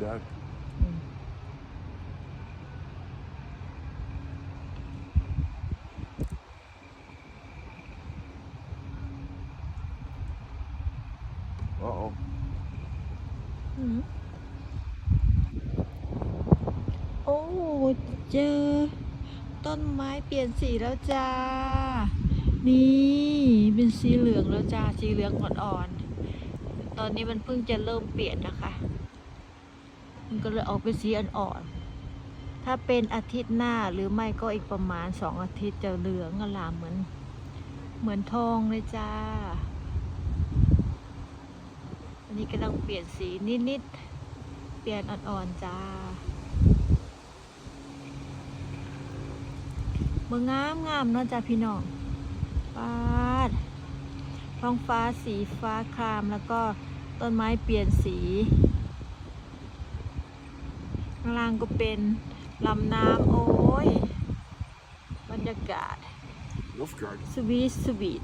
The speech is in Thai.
Dad. อ oh อืมโอ้เจอต้นไม้เปลี่ยนสีแล้วจ้า นี่เป็นสีเหลืองแล้วจ้า สีเหลืองอ่อนๆ ตอนนี้มันเพิ่งจะเริ่มเปลี่ยนนะคะ มันก็เลยออกเป็นสีอ่อนๆถ้าเป็นอาทิตย์หน้าหรือไม่ก็อีกประมาณสองอาทิตย์จะเหลืองอลามเหมือน เหมือนทองเลยจ้า อันนี้กำลังเปลี่ยนสีนิดๆ เปลี่ยนอ่อนๆจ้าเมืองงามงามเนาะจ้าพี่น้องปาดท้องฟ้าสีฟ้าครามแล้วก็ต้นไม้เปลี่ยนสี ข้างล่างก็เป็นลำน้ำโอ้ย บรรยากาศ Lufgard. สวีทสวีท